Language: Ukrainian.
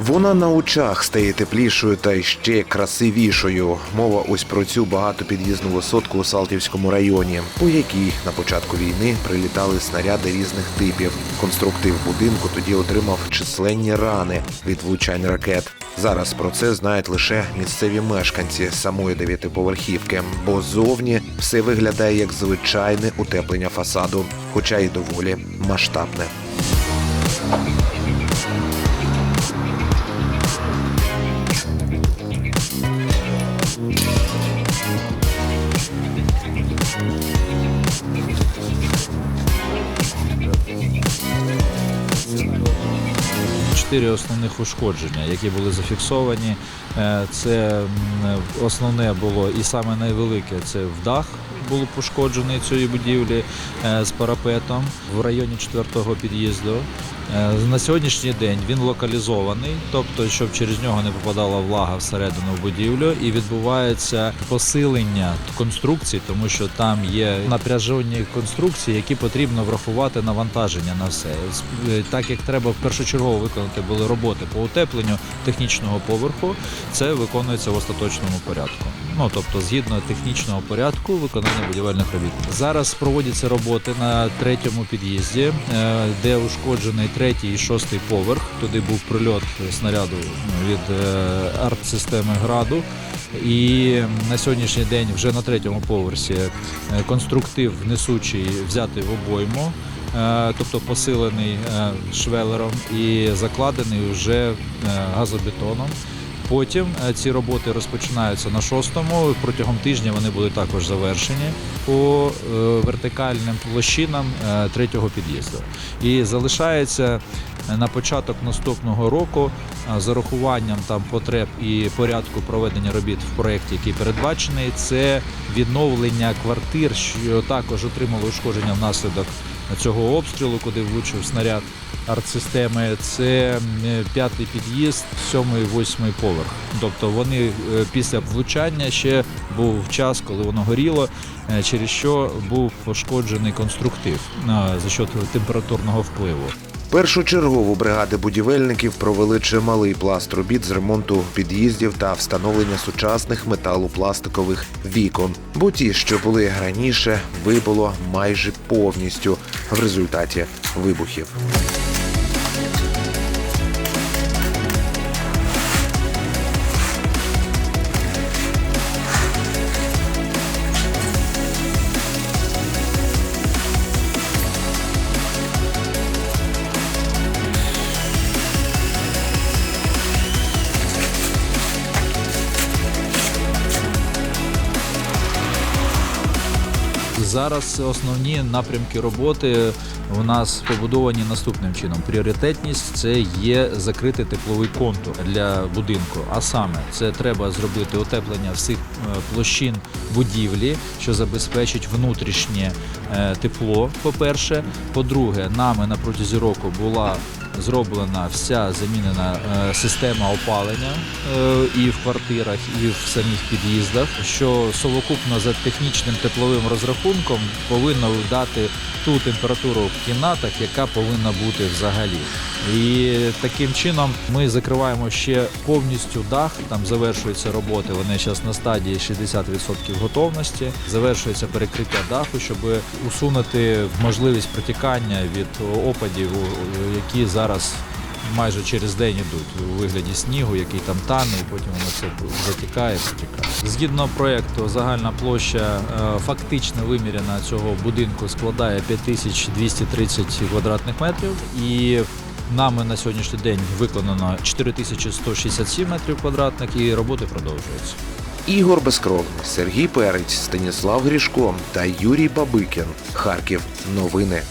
Вона на очах стає теплішою та ще красивішою. Мова ось про цю багатопід'їзну висотку у Салтівському районі, по якій на початку війни прилітали снаряди різних типів. Конструктив будинку тоді отримав численні рани від влучань ракет. Зараз про це знають лише місцеві мешканці самої дев'ятиповерхівки, бо зовні все виглядає як звичайне утеплення фасаду, хоча й доволі масштабне. Чотири основних ушкодження, які були зафіксовані. Е, Це основне було і саме найвелике це в дах було пошкоджений цієї будівлі е, з парапетом в районі четвертого під'їзду. Е, На сьогоднішній день він локалізований, тобто, щоб через нього не попадала влага всередину в будівлю, і відбувається посилення конструкцій, тому що там є напряжені конструкції, які потрібно врахувати навантаження на все. Е, Так як треба першочергово виконати були роботи по утепленню технічного поверху, це виконується в остаточному порядку. Ну тобто, згідно технічного порядку виконання будівельних робіт. Зараз проводяться роботи на третьому під'їзді, е, де ушкоджений третій і шостий поверх. Туди був прильот снаряду від е, арт-системи граду. І на сьогоднішній день вже на третьому поверсі е, конструктив несучий взятий в обойму. Тобто посилений швелером і закладений вже газобетоном. Потім е, ці роботи розпочинаються на шостому. Протягом тижня вони будуть також завершені по е, вертикальним площинам е, третього під'їзду. І залишається на початок наступного року з урахуванням там потреб і порядку проведення робіт в проєкті, який передбачений, це відновлення квартир, що також отримали ушкодження внаслідок цього обстрілу, куди влучив снаряд артсистеми. Це п'ятий під'їзд, сьомий, восьмий поверх. Тобто вони е, після влучання ще був час, коли воно горіло, е, через що був пошкоджений конструктив е, за счет температурного впливу. Першочергово бригади будівельників провели чималий пласт робіт з ремонту під'їздів та встановлення сучасних металопластикових вікон, бо ті, що були раніше, вибуло майже повністю в результаті вибухів. Зараз основні напрямки роботи у нас побудовані наступним чином. Пріоритетність це є закрити тепловий контур для будинку. А саме це треба зробити утеплення всіх е, площин будівлі, що забезпечить внутрішнє е, тепло. По-перше, по-друге, нами на протязі року була зроблена вся замінена е, система опалення е, і в квартирах, і в самих під'їздах, що совокупно за технічним тепловим розрахунком повинно дати ту температуру в кімнатах, яка повинна бути взагалі. І таким чином ми закриваємо ще повністю дах. Там завершуються роботи. Вони зараз на стадії 60% готовності. Завершується перекриття даху, щоб усунути можливість протікання від опадів, які зараз майже через день йдуть у вигляді снігу, який там тане, і потім воно все затікає, протікає. Згідно проекту, загальна площа е, фактично виміряна цього будинку складає 5230 квадратних метрів. І нами на сьогоднішній день виконано 4167 метрів квадратних, і роботи продовжуються. Ігор Безкровний, Сергій Перець, Станіслав Грішко та Юрій Бабикін. Харків. Новини.